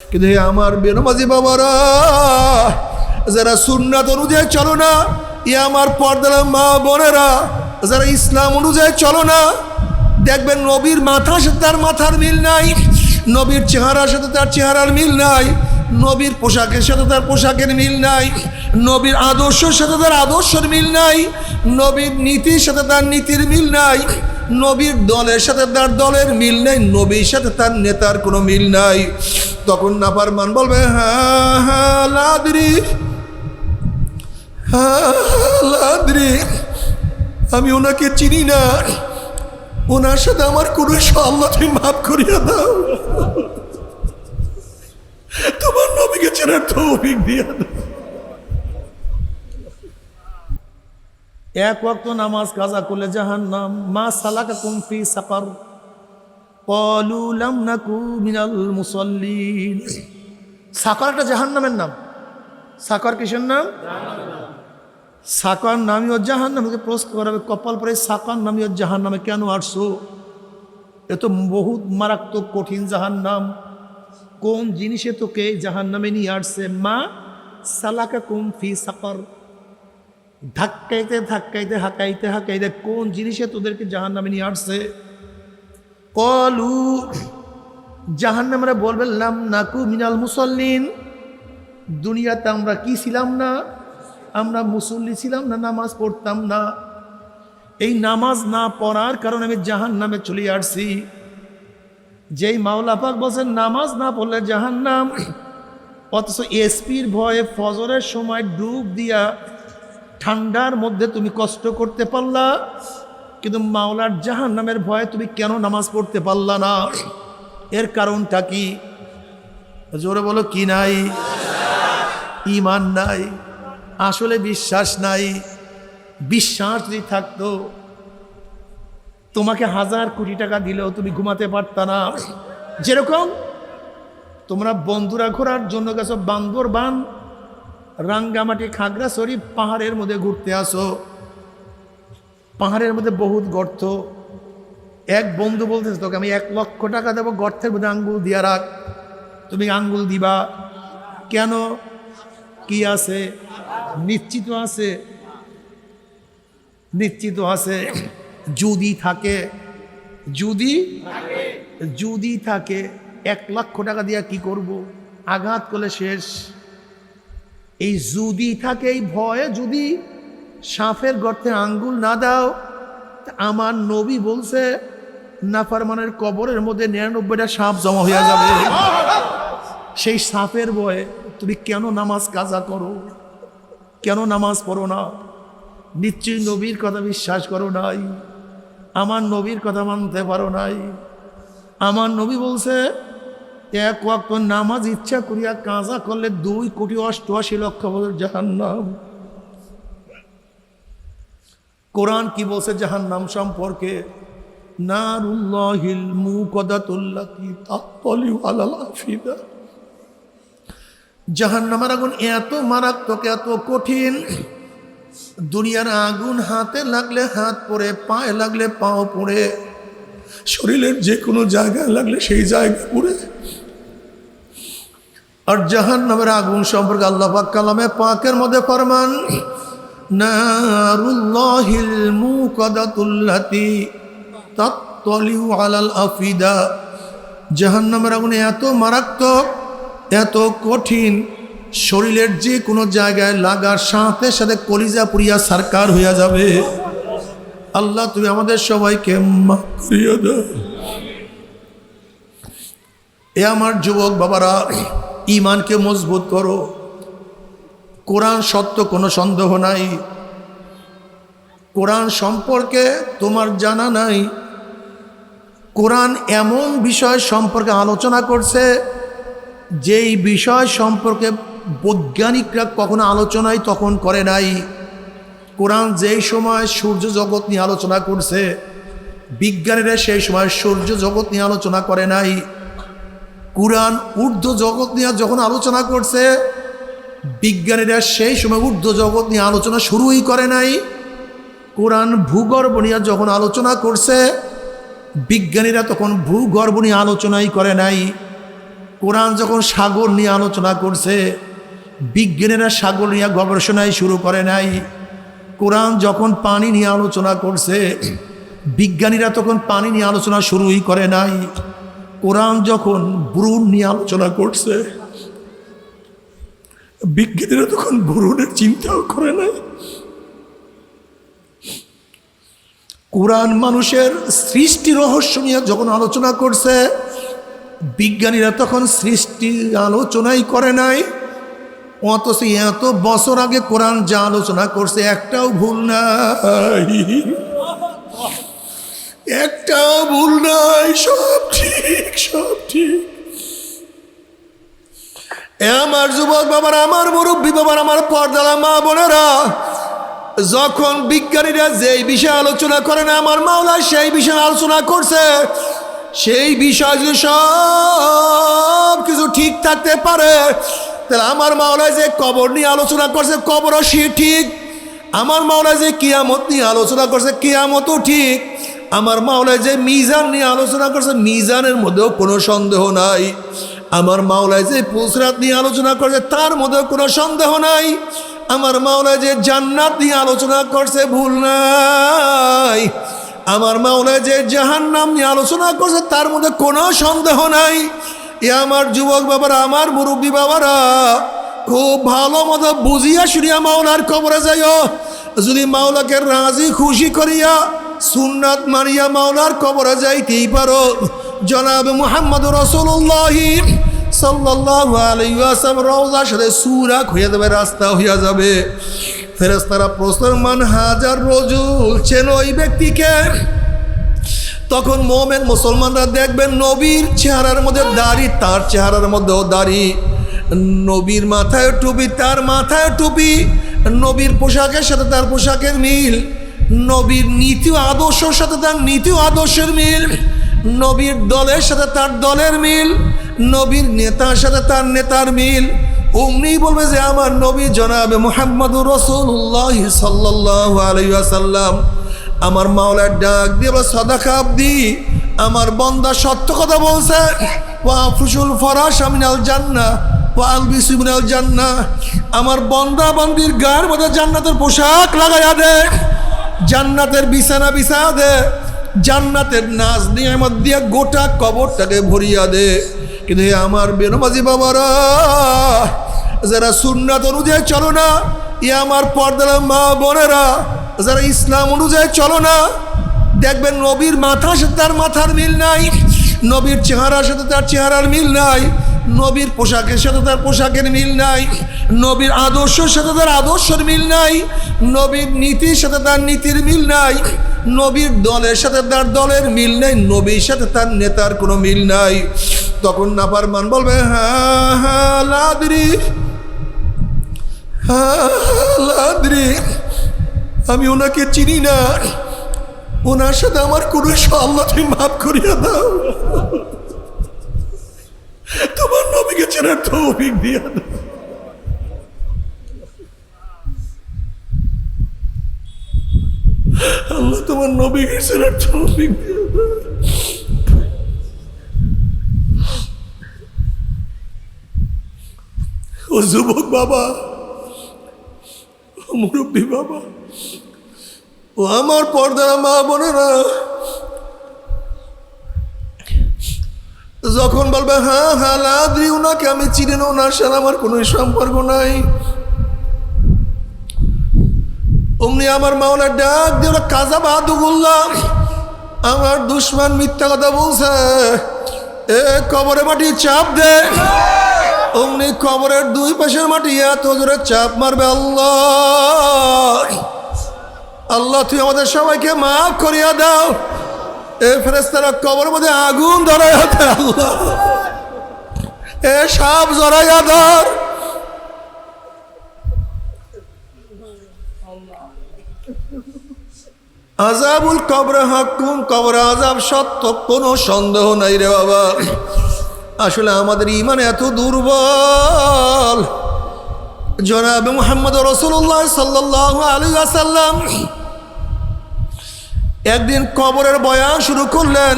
কিন্তু আমার বেনমাজি বাবারা, যারা সুন্নাত অনুযায়ী চলো না ই আমার পর্দার মা বোনেরা, যারা ইসলাম অনুযায়ী চলো না, দেখবেন নবীর মাথার সাথে তার মাথার মিল নাই, নবীর চেহারার সাথে তার চেহারার মিল নাই নবীর পোশাকের সাথে তার পোশাকের মিল নাই। নবীর আদর্শের সাথে তার আদর্শের মিল নাই। নবীর নীতির সাথে তার নীতির মিল নাই। নবীর দলের সাথে তার দলের মিল নেই। নবীর সাথে তার নেতার কোনো মিল নাই। তখন নাফার মান বলবে হ্যাঁ হ্যাঁ আমি ওনাকে চিনি না। ওনার সাথে আমার কোনো আল্লাহ মাফ করিয়া দাও। তোমার নবীকে চেনার তৌফিক দিয়া এক ওয়াক্ত নামাজ কাজা করলে জাহান নাম মা সালাকা কুমফি সাকার। কলু লাম নাকু মিনাল মুসল্লিন। সাকার একটা জাহান নামের নাম। সাকার কিসের নাম? সাকার নামীয় জাহান নামকে প্রশ্ন করাবে কপাল পরে সাকার নামীয় জাহান নামে কেন আসছো? এ তো বহুত মারাত্মক কঠিন জাহান নাম কোন জিনিসে তোকে জাহান নামে নিয়ে আসছে? মা সালাকা কুম ফি সাকার। ধাক্কাইতে ধাক্কাইতে, হাকাইতে হাকাইতে কোন জিনিসে তোদেরকে জাহান নামে নিয়ে আসছে? কলু জাহান নামরা বলবে লাম নাকু মিনাল মুসল্লিন। দুনিয়াতে আমরা কি ছিলাম না? আমরা মুসল্লি ছিলাম না, নামাজ পড়তাম না। এই নামাজ না পড়ার কারণে আমি জাহান নামে চলে আসছি। যেই মাওলা পাক বলছেন, নামাজ না পড়লে জাহান নাম অথচ এসপির ভয়ে ফজরের সময় ডুব দিয়া ঠান্ডার মধ্যে তুমি কষ্ট করতে পারলা, কিন্তু মাওলার জাহান নামের ভয়ে তুমি কেন নামাজ পড়তে পারলা না? এর কারণটা কি? জোরে বলো, কি নাই? ইমান নাই, আসলে বিশ্বাস নাই। বিশ্বাস যদি থাকতো তোমাকে হাজার কোটি টাকা দিলেও তুমি ঘুমাতে পারতা না। যেরকম তোমরা বন্ধুরা ঘোরার জন্য গেছো বান্দর বান, রাঙ্গামাটি খাগড়াছড়ি পাহাড়ের মধ্যে ঘুরতে আসো। পাহাড়ের মধ্যে বহুত গর্ত। এক বন্ধু বলতেছে, তোকে আমি এক লক্ষ টাকা দেবো গর্তের মধ্যে আঙ্গুল দিয়া রাখ। তুমি আঙ্গুল দিবা? কেন? কি আছে? নিশ্চিত আছে। নিশ্চিত আছে। যদি থাকে। যদি যদি থাকে এক লক্ষ টাকা দিয়া কি করব? আঘাত করলে শেষ। এই যদি থাকে এই ভয়ে যদি সাপের গর্তে আঙ্গুল না দাও আমার নবী বলছে নাফারমানের কবরের মধ্যে নিরানব্বইটা সাপ জমা হয়ে যাবে। সেই সাপের ভয়ে তুমি কেন নামাজ কাজা করো? কেন নামাজ পড়ো না? নিশ্চয়ই নবীর কথা বিশ্বাস করো নাই। আমার নবীর কথা মানতে পারো নাই। আমার নবী বলছে, এক ওয়াক্ত নামাজ ইচ্ছা করিয়া কাজা করলে দুই কোটি অষ্টআশি লক্ষ বছর জাহান্নাম। কোরআন কি বলছে জাহান্নাম সম্পর্কে? আফিদা। জাহান্নামের আগুন এত মারাত্মক, এত কঠিন দুনিয়ার আগুন হাতে লাগলে হাত পড়ে পায়ে লাগলে পাও পড়ে। শরীরের যে কোনো জায়গায় লাগলে সেই জায়গা পুড়ে। আর জাহান নামের আগুন সম্পর্কে আল্লাহ পাক কালামে পাকের মধ্যে ফরমান তাত্তলিউ আলাল আফিদা। আগুন এত মারাত্মক, এত কঠিন শরীরের যে কোনো জায়গায় লাগার সাথে সাথে কলিজা পুরিয়া সারকার হইয়া যাবে। আল্লাহ, তুমি আমাদের সবাইকে এ আমার যুবক বাবারা ইমানকে মজবুত করো। কোরআন সত্য কোনো সন্দেহ নাই। কোরআন সম্পর্কে তোমার জানা নাই। কোরআন এমন বিষয় সম্পর্কে আলোচনা করছে, যেই বিষয় সম্পর্কে বৈজ্ঞানিকরা কখনো আলোচনাই তখন করে নাই। কোরআন যেই সময় সূর্য জগৎ নিয়ে আলোচনা করছে, বিজ্ঞানীরা সেই সময় সূর্য জগৎ নিয়ে আলোচনা করে নাই। কোরআন ঊর্ধ্ব জগৎ নিয়ে যখন আলোচনা করছে, বিজ্ঞানীরা সেই সময় ঊর্ধ্ব জগৎ নিয়ে আলোচনা শুরুই করে নাই। কোরআন ভূগর্ভ নিয়ে যখন আলোচনা করছে, বিজ্ঞানীরা তখন ভূগর্ভ নিয়ে আলোচনাই করে নাই। কোরআন যখন সাগর নিয়ে আলোচনা করছে বিজ্ঞানীরা সাগর নিয়ে গবেষণাই শুরু করে নাই। কোরআন যখন পানি নিয়ে আলোচনা করছে, বিজ্ঞানীরা তখন পানি নিয়ে আলোচনা শুরুই করে নাই। কোরআন যখন ব্রুন নিয়ে আলোচনা করছে, বিজ্ঞানীরা তখন ভ্রূণের চিন্তাও করে নাই। কোরআন মানুষের সৃষ্টি রহস্য নিয়ে যখন আলোচনা করছে, বিজ্ঞানীরা তখন সৃষ্টি আলোচনাই করে নাই। অথচ এত বছর আগে কোরআন যা আলোচনা করছে, একটাও ভুল নাই। একটাও ভুল নাই, সব ঠিক সব ঠিক। আমার যুবক বাবার, আমার মুরব্বী বাবার, আমার পর্দালা মা বোনেরা, যখন বিজ্ঞানীরা যেই বিষয়ে আলোচনা করে না, আমার মাওলা সেই বিষয়ে আলোচনা করছে, সেই বিষয় যদি সব কিছু ঠিক থাকতে পারে তাহলে আমার মাওলায় যে কবর নিয়ে আলোচনা করছে, কবরও সে ঠিক। আমার মাওলায় যে কিয়ামত নিয়ে আলোচনা করছে, কিয়ামতও ঠিক। আমার মাওলায় যে মিজান নিয়ে আলোচনা করছে, মিজানের মধ্যেও কোনো সন্দেহ নাই। আমার মাওলায় যে পুসরাত নিয়ে আলোচনা করছে, তার মধ্যেও কোনো সন্দেহ নাই। আমার মাওলায় যে জান্নাত নিয়ে আলোচনা করছে, ভুল নাই। আমার মাওলায় যে জাহান্নাম নিয়ে আলোচনা করছে, তার মধ্যে কোনো সন্দেহ নাই। এ আমার যুবক বাবারা, আমার মুরব্বী বাবারা, খুব ভালো মতো বুঝিয়া শুনিয়া মাওলার কবরে যাইও। যদি মাওলাকে রাজি খুশি করিয়া সুন্নাত মারিয়া মাওলার কবরে যাইতেই পারো। জনাব মোহাম্মদ রসুল্লাহি সুরাক হয়ে যাবে, রাস্তা হইয়া যাবে। ফেরেশতারা প্রশ্ন মান হাজার রজুল? চেন ওই ব্যক্তিকে। তখন মোমেন মুসলমানরা দেখবেন নবীর চেহারার মধ্যে দাড়ি, তার চেহারার মধ্যেও দাড়ি। নবীর মাথায় টুপি, তার মাথায় টুপি। নবীর পোশাকের সাথে তার পোশাকের মিল। নবীর নীতি আদর্শের সাথে তার নীতি আদর্শের মিল। নবীর দলের সাথে তার দলের মিল। নবীর নেতার সাথে তার নেতার মিল। অমনি বলবে যে, আমার নবী জনাবে মোহাম্মদুর রসুল্লাহ সাল্লাহ আলাইসাল্লাম আমার মাওলার ডাক দিয়ে বলে, সদাকা আব্দি, আমার বন্দা সত্য কথা বলছে। ওয়া ফুসুল ফরাস আমিনাল জান্না, ওয়া আলবিস মিনাল জান্না। আমার বন্দা বন্দির গায়ের মধ্যে জান্নাতের পোশাক লাগাইয়া দে, জান্নাতের বিছানা বিছায়া দে, জান্নাতের নাচ নিয়ামত দিয়ে গোটা কবরটাকে ভরিয়া দে। কিন্তু আমার বেনমাজি বাবারা, যারা সুন্নাত অনুযায়ী চলো না ই আমার পর্দার মা বোনেরা যারা ইসলাম অনুযায়ী চলো না, দেখবেন নবীর মাথার সাথে তার মাথার মিল নাই, নবীর চেহারার সাথে তার চেহারার মিল নাই, নবীর পোশাকের সাথে তার পোশাকের মিল নাই, নবীর আদর্শের সাথে তার আদর্শের মিল নাই, নবীর নীতির সাথে তার নীতির মিল নাই, নবীর দলের সাথে তার দলের মিল নেই, নবীর সাথে তার নেতার কোনো মিল নাই। তখন নাপার মান বলবে হ্যাঁ হ্যাঁ লাদরি হ্যাঁ আমি ওনাকে চিনি না। ওনার সাথে আমার কোনো আল্লাহ মাফ করিয়া দাও তোমার নবীকে চেনার তৌফিক দিয়া দাও আল্লাহ তোমার নবীকে চেনার তৌফিক দিয়া দাও ও যুবক বাবা মুরব্বী বাবা ও আমার পর্দার মা বোনেরা, যখন বলবে হ্যাঁ হ্যাঁ লাদ্রি ওনাকে আমি চিনি না ওনার আমার কোনো সম্পর্ক নাই। অমনি আমার মাওলা ডাক দিয়ে ওরা কাজা বাহাদু বললাম আমার দুশ্মন মিথ্যা কথা বলছে, এ কবরে মাটি চাপ দে। অমনি কবরের দুই পাশের মাটি এত জোরে চাপ মারবে আল্লাহ। আল্লাহ, তুই আমাদের সবাইকে মাফ করিয়া দাও। এ ফেরেস্তারা কবর মধ্যে আগুন ধরাইয়া দে আল্লাহ। এ সাপ জড়াইয়া ধর। আজাবুল কবর হাকুম কবর আজাব সত্য, কোনো সন্দেহ নাই রে বাবা। আসলে আমাদের ইমান এত দুর্বল। জনাব মোহাম্মদ রসুল্লাহ সাল্লাহ আলী আসাল্লাম একদিন কবরের বয়ান শুরু করলেন।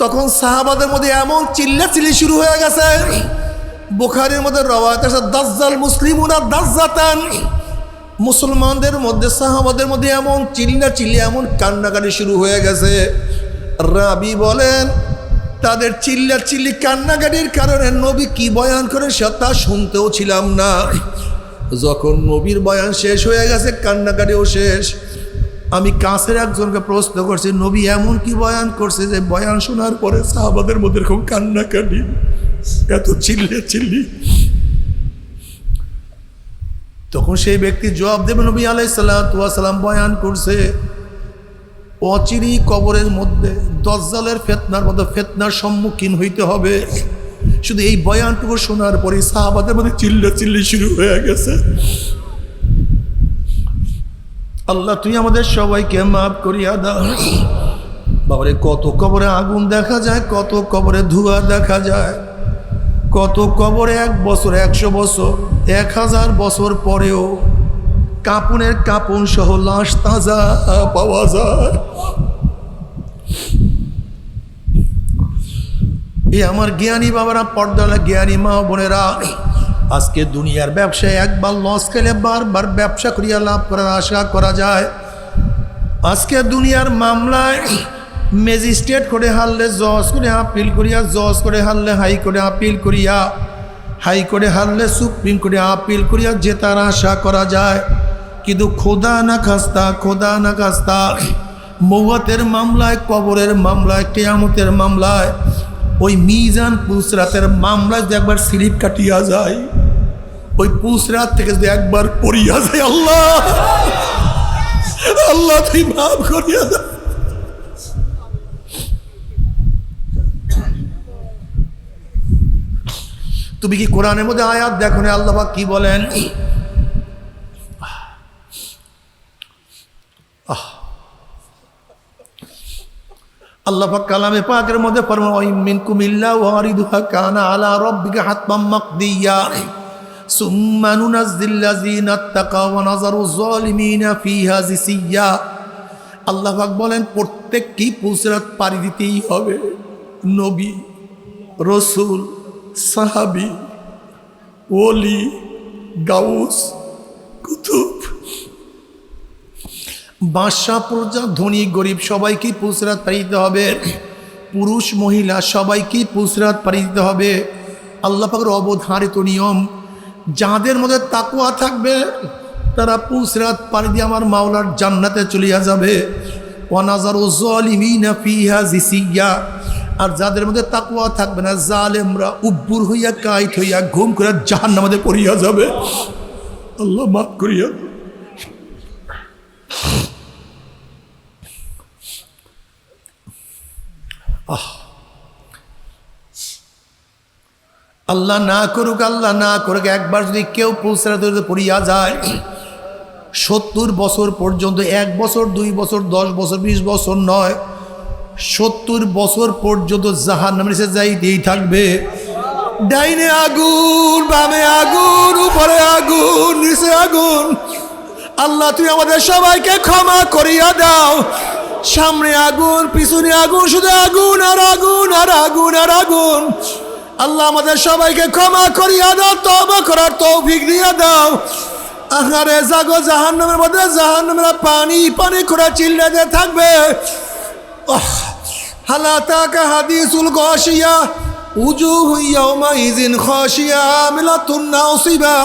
তখন সাহাবাদের মধ্যে এমন চিল্লাচিল্লি শুরু হয়ে গেছে। বুখারের মধ্যে রওয়ায়ত আছে, দাজ্জাল মুসলিমুনা দাজ্জাতান। মুসলমানদের মধ্যে, সাহাবাদের মধ্যে এমন চিল্লা চিল্লি এমন কান্নাকাটি শুরু হয়ে গেছে। রাবি বলেন, তাদের চিল্লা চিল্লি কান্নাকাটির কারণে নবী কি বয়ান করেন সে তা শুনতেও ছিলাম না। যখন নবীর বয়ান শেষ হয়ে গেছে, কান্নাকাটিও শেষ। আমি কাছের একজনকে প্রশ্ন করছি, নবী এমন কি বয়ান করছে যে বয়ান শোনার পরে সাহাবাদের মধ্যে এরকম কান্নাকাটি, এত চিল্লে চিল্লি। তখন সেই ব্যক্তি জবাব দেবে, নবী আলাই সাল্লাম বয়ান করছে অচিরি কবরের মধ্যে দজ্জালের ফেতনার মতো ফেতনার সম্মুখীন হইতে হবে। শুধু এই বয়ানটুকু শোনার পরে সাহাবাদের মধ্যে চিল্লা চিল্লি শুরু হয়ে গেছে। আল্লাহ, তুই আমাদের সবাইকে মাফ করিয়া দাও। বাবারে, কত কবরে আগুন দেখা যায়, কত কবরে ধোঁয়া দেখা যায়। কত কবরে এক বছর, একশো বছর, এক হাজার বছর পরেও কাপুনের কাপুন সহ লাশ তাজা পাওয়া যায়। এই আমার জ্ঞানী বাবারা, পর্দালা জ্ঞানী মা বোনেরা আজকে দুনিয়ার ব্যবসায় একবার লস খেলে বারবার ব্যবসা করিয়া লাভ করার আশা করা যায়। আজকে দুনিয়ার মামলায় ম্যাজিস্ট্রেট করে হারলে জজ করে আপিল করিয়া, জজ করে হারলে হাই করে আপিল করিয়া হাই করে হারলে সুপ্রিম কোর্টে আপিল করিয়া জেতার আশা করা যায়। কিন্তু খোদা না খাস্তা, খোদা না খাস্তা মৌয়াতের মামলায়, কবরের মামলায়, কেয়ামতের মামলায়, ওই মিজান পুসরাতের মামলায় যদি একবার স্লিপ কাটিয়া যায় ওই পুসরাত থেকে যদি একবার পড়িয়া যায়, আল্লাহ! আল্লাহ, তুই মাফ করিয়া দাও তুমি কি কোরআনের মধ্যে আয়াত দেখো না? আল্লাহ কি বলেন। আল্লাহ কালামে পাকের মধ্যে ফরমান ওয়া মিনকুম ইল্লা ওয়ারিদুহা কানা আলা রাব্বিকা হাতমান মাকদিয়া। নুনাজ্জিল লাযিনা ইত্তাকাও ওয়া নাযারু যালিমিনা ফিহা জিসিয়া আল্লাহ পাক বলেন প্রত্যেককে পুসরাত পাড়ি দিতেই হবে। নবী, রসুল, সাহাবি, ওলি, গাউস, কুতুব। বাদশাহ প্রজা ধনী, গরিব, সবাইকেই পুসরাত পাড়ি দিতে হবে। পুরুষ, মহিলা, সবাইকেই পুসরাত পাড়ি দিতে হবে। আল্লাহ পাকের অবধারিত নিয়ম যাদের মধ্যে তাকুয়া থাকবে, তারা পুসরাত পাড়ি দিয়ে আমার মাওলার জান্নাতে চলিয়া যাবে। ওয়ানাজার জলিমিনা ফিহা আর যাদের মধ্যে তাকুয়া থাকবে না, জালেমরা উব্বুর হইয়া, কাইট হইয়া, ঘুম করে জাহান নামাদের পড়িয়া যাবে। আল্লাহ মাফ করিয়া দাও। আল্লাহ না করুক, আল্লাহ না করুক, একবার যদি কেউ পুলসরাতে পড়িয়া যায়, সত্তর বছর পর্যন্ত, এক বছর, দুই বছর, দশ বছর, বিশ বছর নয়, সত্তর বছর পর্যন্ত জাহান নামে সে যাইতেই থাকবে। ডাইনে আগুন, বামে আগুন, উপরে আগুন, নিচে আগুন। আল্লাহ, তুমি আমাদের সবাইকে ক্ষমা করিয়া দাও। সামনে আগুন, পিছনে আগুন, শুধু আগুন আর আগুন আর আগুন আর আগুন। আল্লাহ আমাদের সবাইকে ক্ষমা করিয়া দাও তবা করার তৌফিক দিয়া দাও। আহারে জাগো, জাহান্নামের মধ্যে জাহান্নামের পানি পানি করে চিল্লাতে থাকবে। হালাতাকা হাদিসুল গশিয়া উজুহু ইয়াউমাইযিন খাশিয়া, আমিলাতুন নাসিবা